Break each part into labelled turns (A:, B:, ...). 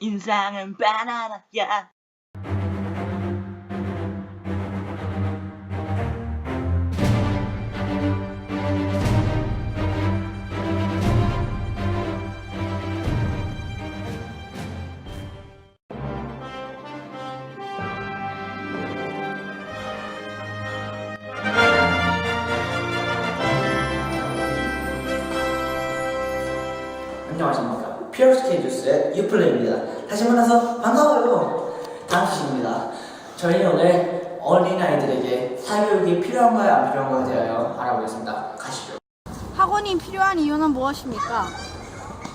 A: 인상은 바나나야
B: 안녕하십니까. 피어스케이 뉴스의 유플레입니다. 다시 만나서 반가워요. 다음 시입니다. 저희는 오늘 어린아이들에게 사교육이 필요한가요, 안 필요한가에 대하여 알아보겠습니다. 가시죠.
C: 학원이 필요한 이유는 무엇입니까?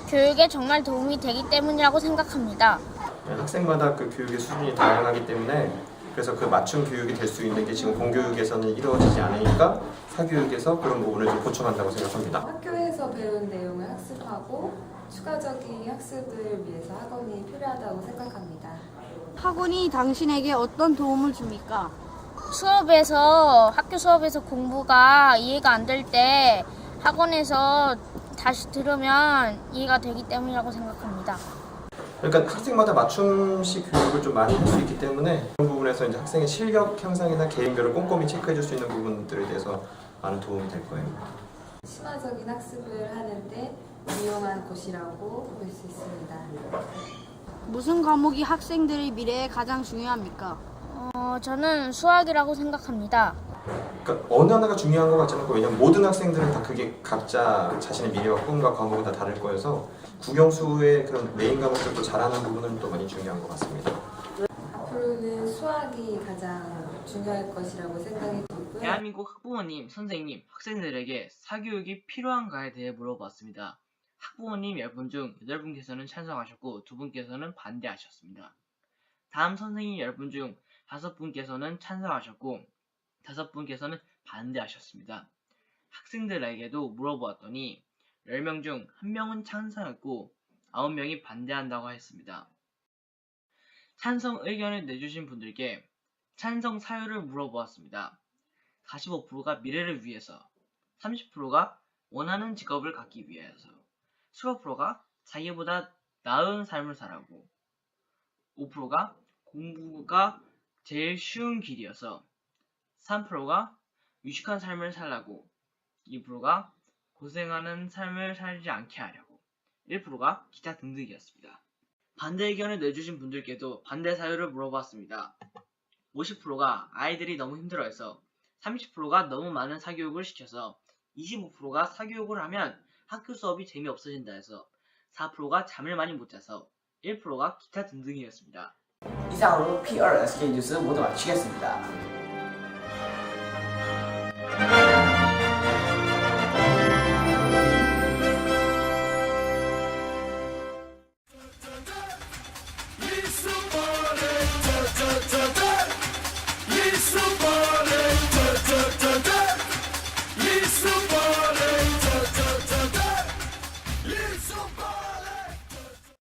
D: 교육에 정말 도움이 되기 때문이라고 생각합니다.
E: 네, 학생마다 그 교육의 수준이 다양하기 때문에 그래서 그 맞춤 교육이 될 수 있는 게 지금 공교육에서는 이루어지지 않으니까 사교육에서 그런 부분을 좀 보충한다고 생각합니다.
F: 학교에 서 배운 내용을 학습하고 추가적인 학습을 위해서 학원이 필요하다고 생각합니다.
C: 학원이 당신에게 어떤 도움을 줍니까?
D: 수업에서 학교 수업에서 공부가 이해가 안 될 때 학원에서 다시 들으면 이해가 되기 때문이라고 생각합니다.
E: 그러니까 학생마다 맞춤식 교육을 좀 많이 할 수 있기 때문에 그런 부분에서 이제 학생의 실력 향상이나 개인별을 꼼꼼히 체크해 줄 수 있는 부분들에 대해서 많은 도움이 될 거예요.
F: 심화적인 학습을 하는데 유용한 곳이라고 볼 수 있습니다.
C: 무슨 과목이 학생들의 미래에 가장 중요합니까?
D: 어, 저는 수학이라고 생각합니다.
E: 그러니까 어느 하나가 중요한 것 같지 않고 왜냐면 모든 학생들은 다 그게 각자 자신의 미래와 꿈과 과목은 다 다를 거여서 국영수의 그런 메인 과목들도 잘하는 부분은 또 많이 중요한 것 같습니다.
F: 앞으로는 수학이 가장 중요할 것이라고 생각이 들고요.
A: 대한민국 학부모님, 선생님, 학생들에게 사교육이 필요한가에 대해 물어봤습니다. 학부모님 10분 중 8분께서는 찬성하셨고 2분께서는 반대하셨습니다. 다음 선생님 10분 중 5분께서는 찬성하셨고 5분께서는 반대하셨습니다. 학생들에게도 물어보았더니 10명 중 1명은 찬성했고 9명이 반대한다고 했습니다. 찬성 의견을 내주신 분들께 찬성 사유를 물어보았습니다. 45%가 미래를 위해서, 30%가 원하는 직업을 갖기 위해서, 15%가 자기보다 나은 삶을 살라고, 5%가 공부가 제일 쉬운 길이어서, 3%가 유식한 삶을 살라고, 2%가 고생하는 삶을 살지 않게 하려고, 1%가 기타 등등이었습니다. 반대 의견을 내주신 분들께도 반대 사유를 물어봤습니다. 50%가 아이들이 너무 힘들어해서 30%가 너무 많은 사교육을 시켜서 25%가 사교육을 하면 학교 수업이 재미없어진다 해서 4%가 잠을 많이 못 자서 1%가 기타 등등이었습니다.
B: 이상으로 PRSK 뉴스 모두 마치겠습니다.